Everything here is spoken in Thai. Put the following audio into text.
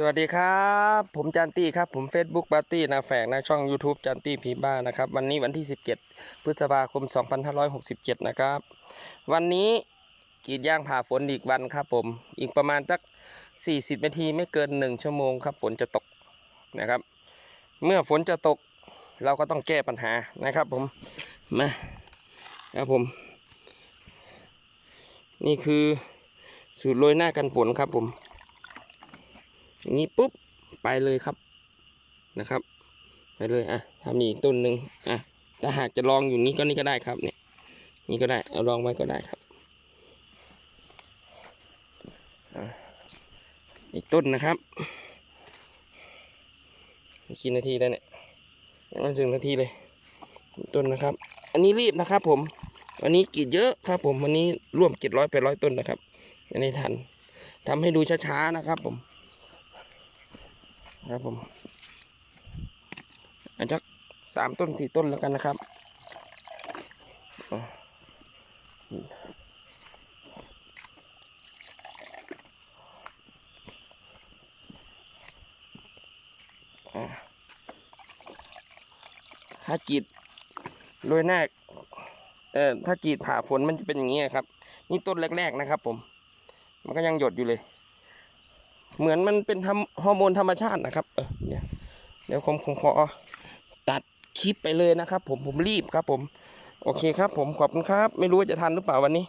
สวัสดีครับ ผมจันตี้ครับ ผม Facebook ปาร์ตี้นาแฝกนะช่อง YouTube จันตี้ผีบ้านะครับ วันนี้วันที่ 17 พฤษภาคม 2567 นะครับ วันนี้กรีดย่างผ่าฝนอีกวันครับผมอีกประมาณสัก 40 นาทีไม่เกิน 1 ชั่วโมงครับ ฝนจะตกนะครับ เมื่อฝนจะตกเราก็ต้องแก้ปัญหานะครับผมมาครับผม นี่คือสูตรโรยหน้ากันฝนครับผม อย่างนี้ปุ๊บไปเลยครับนะครับ ไปเลยอะถ้ามีอีกต้นหนึ่งอะถ้าหากจะลองอยู่นี้ก็นี่ก็ได้ครับเนี่ยนี่ก็ได้เอาลองไว้ก็ได้ครับอะอีกต้นนะครับกี่นาทีแล้วเนี่ยยังไม่ถึงนาทีเลยต้นนะครับ อันนี้รีบนะครับ ผมวันนี้กีดเยอะครับผมวันนี้ร่วมเจ็ดร้อยแปดร้อยต้นนะครับอันนี้ทันทำให้ดูช้าๆนะครับผม ครับผมอาจจะสามต้นสี่ต้นแล้วกันนะครับถ้าจีดโรยหน้าเอ่อถ้าจีดผ่าฝนมันจะเป็นอย่างนี้ครับ นี่ต้นแรก ๆนะครับผม มันก็ยังหยดอยู่เลย เหมือนมันเป็นฮอร์โมนธรรมชาตินะครับเออเดี๋ยวเดี๋ยวผมคงขอตัดคลิปไปเลยนะครับ ผมผมรีบครับผม โอเคครับ ผมขอบคุณครับ ไม่รู้ว่าจะทันหรือเปล่าวันนี้